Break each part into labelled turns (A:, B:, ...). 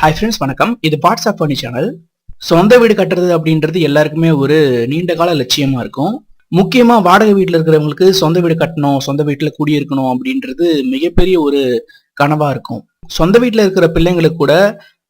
A: Hi friends வணக்கம். இது WhatsApp பண்ணி சேனல் சொந்த வீடு கட்டுறது அப்படின்றது எல்லாருக்குமே ஒரு நீண்ட கால லட்சியமா இருக்கும். முக்கியமா வாடகை வீட்டில் இருக்கிறவங்களுக்கு சொந்த வீடு கட்டணும் சொந்த வீட்டில் குடியிருக்கணும் அப்படின்றது மிகப்பெரிய ஒரு கனவா இருக்கும். சொந்த வீட்டில் இருக்கிற பிள்ளைங்களுக்கு கூட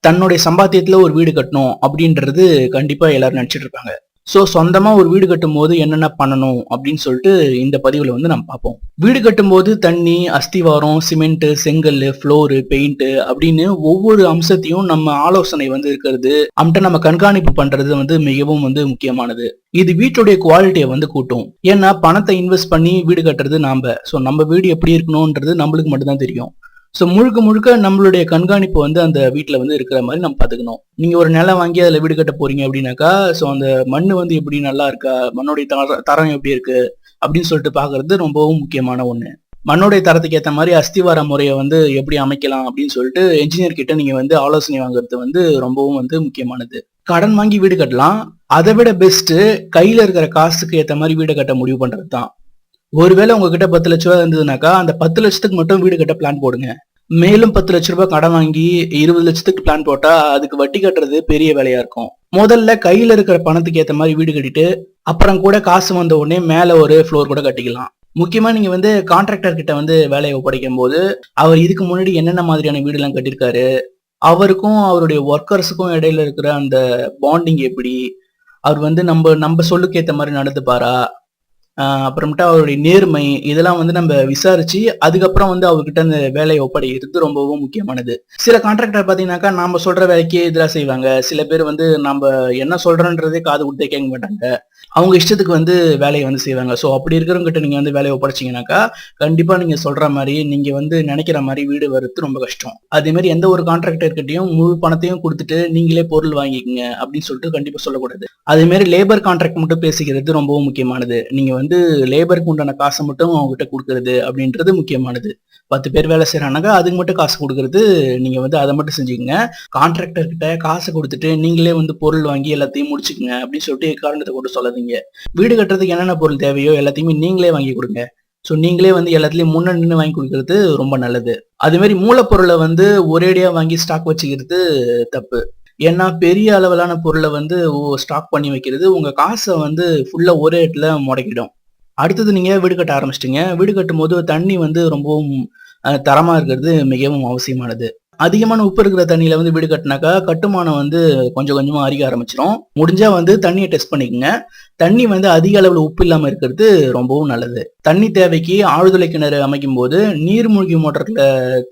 A: தன்னுடைய சம்பாத்தியத்துல ஒரு வீடு கட்டணும் அப்படின்றது கண்டிப்பா எல்லாரும் நினைச்சிட்டு இருப்பாங்க. ஸோ சொந்தமாக ஒரு வீடு கட்டும் போது என்னென்ன பண்ணணும் அப்படின்னு சொல்லிட்டு இந்த பதிவில் வந்து நம்ம பார்ப்போம். வீடு கட்டும் போது தண்ணி அஸ்திவாரம் சிமெண்ட்டு செங்கல் ஃப்ளோரு பெயிண்ட்டு அப்படின்னு ஒவ்வொரு அம்சத்தையும் நம்ம ஆலோசனை வந்து இருக்கிறது. அம்ட்ட நம்ம கண்காணிப்பு பண்ணுறது வந்து மிகவும் வந்து முக்கியமானது. இது வீட்டுடைய குவாலிட்டியை வந்து கூட்டும். ஏன்னா பணத்தை இன்வெஸ்ட் பண்ணி வீடு கட்டுறது நாம. ஸோ நம்ம வீடு எப்படி இருக்கணும்ன்றது நம்மளுக்கு மட்டும்தான் தெரியும். ஸோ முழுக்க முழுக்க நம்மளுடைய கண்காணிப்பு வந்து அந்த வீட்டில் வந்து இருக்கிற மாதிரி நம்ம பார்த்துக்கணும். நீங்கள் ஒரு நிலம் வாங்கி அதில் வீடு கட்ட போறீங்க அப்படின்னாக்கா ஸோ அந்த மண் வந்து எப்படி நல்லா இருக்கா? மண்ணுடைய தர தரம் எப்படி இருக்கு? அப்படின்னு சொல்லிட்டு பார்க்கறது ரொம்பவும் முக்கியமான ஒன்று மண்ணுடைய தரத்துக்கு ஏற்ற மாதிரி அஸ்திவார முறையை வந்து எப்படி அமைக்கலாம் அப்படின்னு சொல்லிட்டு என்ஜினியர் கிட்ட நீங்கள் வந்து ஆலோசனை வாங்குறது வந்து ரொம்பவும் வந்து முக்கியமானது. கடன் வாங்கி வீடு கட்டலாம். அதை விட பெஸ்ட்டு கையில் இருக்கிற காசுக்கு ஏற்ற மாதிரி வீடு கட்ட முடிவு பண்ணுறது தான் ஒருவேளை உங்ககிட்ட பத்து லட்ச ரூபா இருந்ததுனாக்கா அந்த பத்து லட்சத்துக்கு மட்டும் வீடு கட்ட பிளான் போடுங்க. மேலும் பத்து லட்ச ரூபாய் கடன் வாங்கி இருபது லட்சத்துக்கு பிளான் போட்டா அதுக்கு வட்டி கட்டுறது பெரிய வேலையா இருக்கும். முதல்ல கையில இருக்கிற பணத்துக்கு ஏத்த மாதிரி வீடு கட்டிட்டு அப்புறம் கூட காசு வந்த உடனே மேல ஒரு ஃப்ளோர் கூட கட்டிக்கலாம். முக்கியமா நீங்க வந்து கான்ட்ராக்டர் கிட்ட வந்து வேலையை ஒப்படைக்கும் போது அவர் இதுக்கு முன்னாடி என்னென்ன மாதிரியான வீடு எல்லாம் கட்டியிருக்காரு அவருக்கும் அவருடைய ஒர்க்கர்ஸுக்கும் இடையில இருக்கிற அந்த பாண்டிங் எப்படி அவர் வந்து நம்ம நம்ம சொல்லுக்கு ஏத்த மாதிரி நடந்துப்பாரா அப்புறமேட்டா அவருடைய நேர்மை இதெல்லாம் வந்து நம்ம விசாரிச்சு அதுக்கப்புறம் வந்து அவர்கிட்ட அந்த வேலையை ஒப்படைக்கிறது ரொம்பவும் முக்கியமானது. சில கான்ட்ராக்டர் பாத்தீங்கன்னாக்கா நாம சொல்ற வேலைக்கே இதெல்லாம் செய்வாங்க. சில பேர் வந்து நம்ம என்ன சொல்றோன்றதே காது கொடுத்தே கேட்க மாட்டாங்க. அவங்க இஷ்டத்துக்கு வந்து வேலையை வந்து செய்வாங்க. ஸோ அப்படி இருக்கிறவங்க கிட்ட நீங்க வந்து வேலையை ஒப்படைச்சீங்கன்னாக்கா கண்டிப்பா நீங்க சொல்ற மாதிரி நீங்க வந்து நினைக்கிற மாதிரி வீடு வர்றது ரொம்ப கஷ்டம். அதே மாதிரி எந்த ஒரு கான்ட்ராக்டர்கிட்டையும் முழு பணத்தையும் கொடுத்துட்டு நீங்களே பொருள் வாங்கிக்கங்க அப்படின்னு சொல்லிட்டு கண்டிப்பா சொல்லக்கூடாது. அதே மாதிரி லேபர் கான்ட்ராக்ட் மட்டும் பேசிக்கிறது ரொம்பவும் முக்கியமானது. நீங்க வந்து லேபருக்கு உண்டான காசை மட்டும் அவங்ககிட்ட கொடுக்கறது அப்படின்றது முக்கியமானது. பத்து பேர் வேலை செய்யறாங்க அதுக்கு மட்டும் காசு கொடுக்கறது நீங்க வந்து அதை மட்டும் செஞ்சுக்கங்க. கான்ட்ராக்டர்கிட்ட கிட்ட காசு கொடுத்துட்டு நீங்களே வந்து பொருள் வாங்கி எல்லாத்தையும் முடிச்சுக்கங்க அப்படின்னு சொல்லிட்டு காரணத்தை கொண்டு சொல்லாதீங்க வீடு கட்டுறதுக்கு என்னென்ன பொருள் தேவையோ எல்லாத்தையுமே நீங்களே வாங்கி கொடுங்க. ஸோ நீங்களே வந்து எல்லாத்துலேயும் முன்ன நின்று வாங்கி கொடுக்கறது ரொம்ப நல்லது. அதே மாதிரி மூலப்பொருளை வந்து ஒரேடியா வாங்கி ஸ்டாக் வச்சுக்கிறது தப்பு. ஏன்னா பெரிய அளவிலான பொருளை வந்து ஸ்டாக் பண்ணி வைக்கிறது உங்க காசை வந்து ஃபுல்லா ஒரே இடத்துல முடக்கிடும். அடுத்தது நீங்க வீடு கட்ட ஆரம்பிச்சிட்டீங்க. வீடு கட்டும் போது தண்ணி வந்து ரொம்பவும் தரமாக தரமா இருக்கிறது மிகவும் அவசியமானது. அதிகமான உப்பு இருக்கிற தண்ணியில வந்து வீடு கட்டினாக்கா கட்டுமானம் வந்து கொஞ்சம் கொஞ்சமா அரிக்க ஆரம்பிச்சிடும் முடிஞ்சா வந்து தண்ணியை டெஸ்ட் பண்ணிக்கோங்க. தண்ணி வந்து அதிக அளவுல உப்பு இல்லாம இருக்கிறது ரொம்பவும் நல்லது. தண்ணி தேவைக்கு ஆழ்துளை கிணறு அமைக்கும் போது நீர்மூழ்கி மோட்டர்ல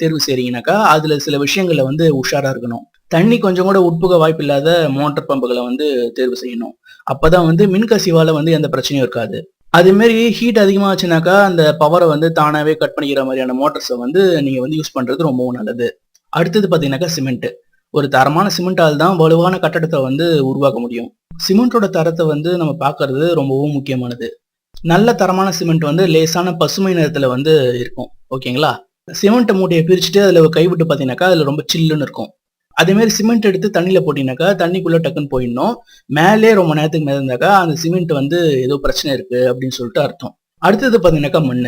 A: தேர்வு செய்றீங்கனாக்கா அதுல சில விஷயங்கள்ல வந்து உஷாரா இருக்கணும். தண்ணி கொஞ்சம் கூட உட்புக வாய்ப்பு இல்லாத மோட்டர் பம்புகளை வந்து தேர்வு செய்யணும். அப்பதான் வந்து மின்கசிவால வந்து எந்த பிரச்சனையும் இருக்காது. அதே மாதிரி ஹீட் அதிகமாக ஆச்சுனாக்கா அந்த பவரை வந்து தானாகவே கட் பண்ணிக்கிற மாதிரியான மோட்டர்ஸை வந்து நீங்கள் வந்து யூஸ் பண்ணுறது ரொம்பவும் நல்லது. அடுத்தது பார்த்தீங்கன்னாக்கா சிமெண்ட் ஒரு தரமான சிமெண்டால் தான் வலுவான கட்டடத்தை வந்து உருவாக்க முடியும். சிமெண்டோட தரத்தை வந்து நம்ம பார்க்கறது ரொம்பவும் முக்கியமானது. நல்ல தரமான சிமெண்ட் வந்து லேசான பசுமை நிறத்தில் வந்து இருக்கும். ஓகேங்களா? சிமெண்ட் மூட்டையை பிரிச்சுட்டு அதில் கைவிட்டு பார்த்தீங்கன்னாக்கா அதில் ரொம்ப சில்லுன்னு இருக்கும். அதேமாரி சிமெண்ட் எடுத்து தண்ணியில் போட்டிங்கனாக்கா தண்ணிக்குள்ளே டக்குன்னு போயிடணும். மேலே ரொம்ப நேரத்துக்கு மேலே இருந்தாக்கா அந்த சிமெண்ட் வந்து ஏதோ பிரச்சனை இருக்கு அப்படின்னு சொல்லிட்டு அர்த்தம். அடுத்தது பார்த்தீங்கன்னாக்கா மண்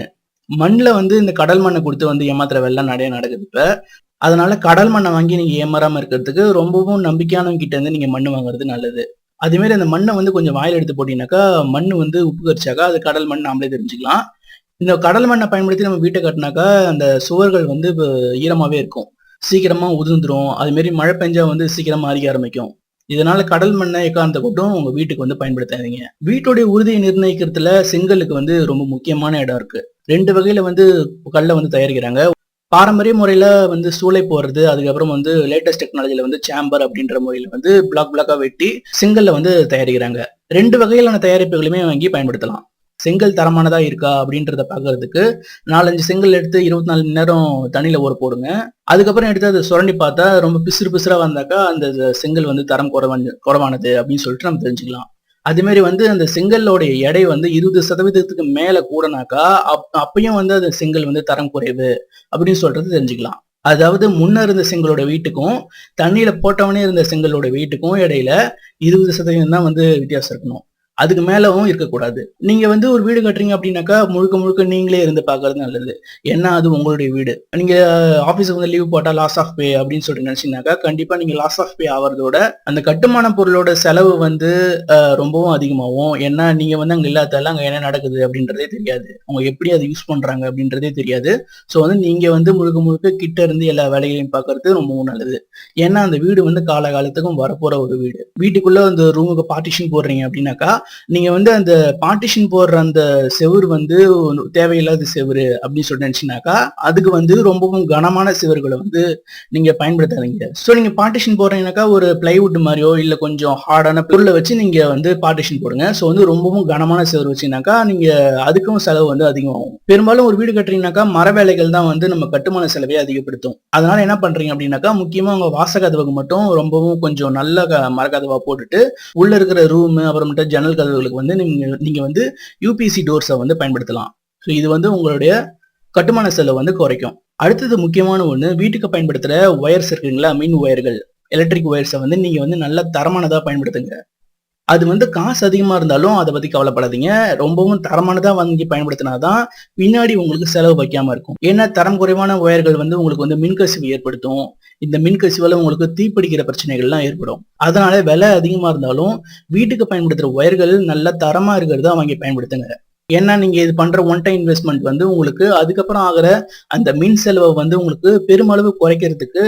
A: மண்ணில் வந்து இந்த கடல் மண்ணை கொடுத்து வந்து ஏமாத்துற வெள்ளம் நிறைய நடக்குது இப்போ. அதனால கடல் மண்ணை வாங்கி நீங்க ஏமாறாம இருக்கிறதுக்கு ரொம்பவும் நம்பிக்கையானவங்க கிட்ட இருந்து நீங்க மண் வாங்குறது நல்லது. அதுமாரி அந்த மண்ணை வந்து கொஞ்சம் வாயில் எடுத்து போட்டீங்கன்னாக்கா மண் வந்து உப்பு கரிச்சாக்கா அது கடல் மண் நாமளே தெரிஞ்சுக்கலாம். இந்த கடல் மண்ணை பயன்படுத்தி நம்ம வீட்டை கட்டினாக்கா அந்த சுவர்கள் வந்து ஈரமாவே இருக்கும். சீக்கிரமா உதிர்ந்துரும். அதுமாரி மழை பெஞ்சா வந்து சீக்கிரமா அரிக்க ஆரம்பிக்கும். இதனால கடல் மண்ணை எக்காந்த கூட்டம் உங்க வீட்டுக்கு வந்து பயன்படுத்தாதீங்க. வீட்டுடைய உறுதியை நிர்ணயிக்கிறதுல செங்கலுக்கு வந்து ரொம்ப முக்கியமான இடம் இருக்கு. ரெண்டு வகையில வந்து கல்லை வந்து தயாரிக்கிறாங்க. பாரம்பரிய முறையில் வந்து சூளை போடுறது அதுக்கப்புறம் வந்து லேட்டஸ்ட் டெக்னாலஜியில் வந்து சேம்பர் அப்படின்ற முறையில் வந்து பிளாக் பிளாக்காக வெட்டி செங்கல்ல வந்து தயாரிக்கிறாங்க. ரெண்டு வகையிலான தயாரிப்புகளுமே வாங்கி பயன்படுத்தலாம். செங்கல் தரமானதா இருக்கா அப்படின்றத பாக்குறதுக்கு நாலஞ்சு செங்கல் எடுத்து இருபத்தி நாலு மணி நேரம் தண்ணியில ஊற போடுங்க. அதுக்கப்புறம் எடுத்து அதை சுரண்டி பார்த்தா ரொம்ப பிசுறு பிசுறா வந்தாக்கா அந்த செங்கல் வந்து தரம் குறைவான குறைவானது அப்படின்னு சொல்லிட்டு நம்ம தெரிஞ்சுக்கலாம். அதே மாதிரி வந்து அந்த செங்கல்லோடைய எடை வந்து இருபது சதவீதத்துக்கு மேலே கூடனாக்கா அப் அப்பயும் வந்து அந்த செங்கல் வந்து தரம் குறைவு அப்படின்னு சொல்றது தெரிஞ்சுக்கலாம். அதாவது முன்ன இருந்த செங்கலோட வீட்டுக்கும் தண்ணியில போட்டவனே இருந்த செங்கலோட வீட்டுக்கும் இடையில இருபது சதவீதம் தான் வந்து வித்தியாசம் இருக்கணும். அதுக்கு மேலவும் இருக்கக்கூடாது. நீங்க வந்து ஒரு வீடு கட்டுறீங்க அப்படின்னாக்கா முழுக்க முழுக்க நீங்களே இருந்து பாக்குறது நல்லது. ஏன்னா அது உங்களுடைய வீடு? நீங்க ஆபீஸுக்கு வந்து லீவ் போட்டா லாஸ் ஆஃப் பே அப்படின்னு சொல்லிட்டு நினைச்சீங்கன்னாக்கா கண்டிப்பா நீங்க லாஸ் ஆஃப் பே ஆகிறதோட அந்த கட்டுமான பொருளோட செலவு வந்து ரொம்பவும் அதிகமாகும். ஏன்னா நீங்க வந்து அங்க இல்லாதால அங்க என்ன நடக்குது அப்படின்றதே தெரியாது. அவங்க எப்படி அதை யூஸ் பண்றாங்க அப்படின்றதே தெரியாது. ஸோ வந்து நீங்க வந்து முழுக்க முழுக்க கிட்ட இருந்து எல்லா வேலைகளையும் பாக்குறது ரொம்பவும் நல்லது. ஏன்னா அந்த வீடு வந்து காலகாலத்துக்கும் வரப்போற ஒரு வீடு. வீட்டுக்குள்ள அந்த ரூமுக்கு பார்ட்டிஷன் போடுறீங்க அப்படின்னாக்கா நீங்க வந்து அந்த பார்ட்டிஷன் போடுற அந்த செவுரு வந்து தேவையில்லாத செவுரு அப்படின்னு சொல்லி அதுக்கு வந்து ரொம்பவும் கனமான செவர்களை வந்து நீங்க பயன்படுத்தாதீங்க. ஸோ நீங்க பார்ட்டிஷன் போடுறீங்கன்னாக்கா ஒரு பிளைவுட் மாதிரியோ இல்ல கொஞ்சம் ஹார்டான பொருளை வச்சு நீங்க வந்து பார்ட்டிஷன் போடுங்க. ஸோ வந்து ரொம்பவும் கனமான செவர் வச்சீங்கன்னாக்கா நீங்க அதுக்கும் செலவு வந்து அதிகமாகும். பெரும்பாலும் ஒரு வீடு கட்டுறீங்கன்னாக்கா மர வேலைகள் தான் வந்து நம்ம கட்டுமான செலவை அதிகப்படுத்தும். அதனால என்ன பண்றீங்க அப்படின்னாக்கா முக்கியமா உங்க வாசகதவுக்கு மட்டும் ரொம்பவும் கொஞ்சம் நல்ல க- மரக்கதவா போட்டுட்டு உள்ள இருக்கிற ரூம் அப்புறமேட்டு ஜன்னல் கதவுகளுக்கு வந்து நீங்க நீங்க வந்து யூபிசி டோர்ஸை வந்து பயன்படுத்தலாம். ஸோ இது வந்து உங்களுடைய கட்டுமான செலவு வந்து குறைக்கும். அடுத்தது முக்கியமான ஒண்ணு வீட்டுக்கு பயன்படுத்துகிற ஒயர்ஸ் இருக்குங்களா? மின் ஒயர்கள் எலக்ட்ரிக் ஒயர்ஸை வந்து நீங்க வந்து நல்ல தரமானதா பயன்படுத்துங்க. அது வந்து காசு அதிகமாக இருந்தாலும் அதை பற்றி கவலைப்படாதீங்க. ரொம்பவும் தரமானதாக வாங்கி பயன்படுத்தினாதான் பின்னாடி உங்களுக்கு செலவு வைக்காமல் இருக்கும். ஏன்னா தரம் குறைவான ஒயர்கள் வந்து உங்களுக்கு வந்து மின்கசிவு ஏற்படுத்தும். இந்த மின்கசிவால் உங்களுக்கு தீப்பிடிக்கிற பிரச்சனைகள்லாம் ஏற்படும். அதனால விலை அதிகமாக இருந்தாலும் வீட்டுக்கு பயன்படுத்துகிற ஒயர்கள் நல்ல தரமாக இருக்கிறதா வாங்கி பயன்படுத்துங்க. ஏன்னா நீங்க இது பண்ற ஒன் டைம் இன்வெஸ்ட்மெண்ட் வந்து உங்களுக்கு அதுக்கப்புறம் ஆகிற அந்த மின் செலவை வந்து உங்களுக்கு பெருமளவு குறைக்கிறதுக்கு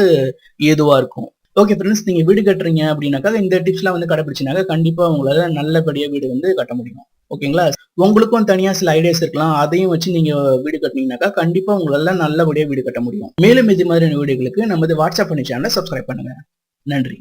A: ஏதுவா இருக்கும். ஓகே ஃப்ரெண்ட்ஸ் நீங்க வீடு கட்டுறீங்க அப்படின்னாக்கா இந்த டிப்ஸ்லாம் வந்து கடைபிடிச்சினாக்கா கண்டிப்பா உங்களால நல்லபடியா வீடு வந்து கட்ட முடியும். ஓகேங்களா உங்களுக்கும் தனியா சில ஐடியாஸ் இருக்கலாம். அதையும் வச்சு நீங்க வீடு கட்டினீங்கனாக்கா கண்டிப்பா உங்களால நல்லபடியா வீடு கட்ட முடியும். மேலும் இது மாதிரியான வீடுகளுக்கு நமது வாட்ஸ்அப் பண்ணி சேனலை சப்ஸ்கிரைப் பண்ணுங்க. நன்றி.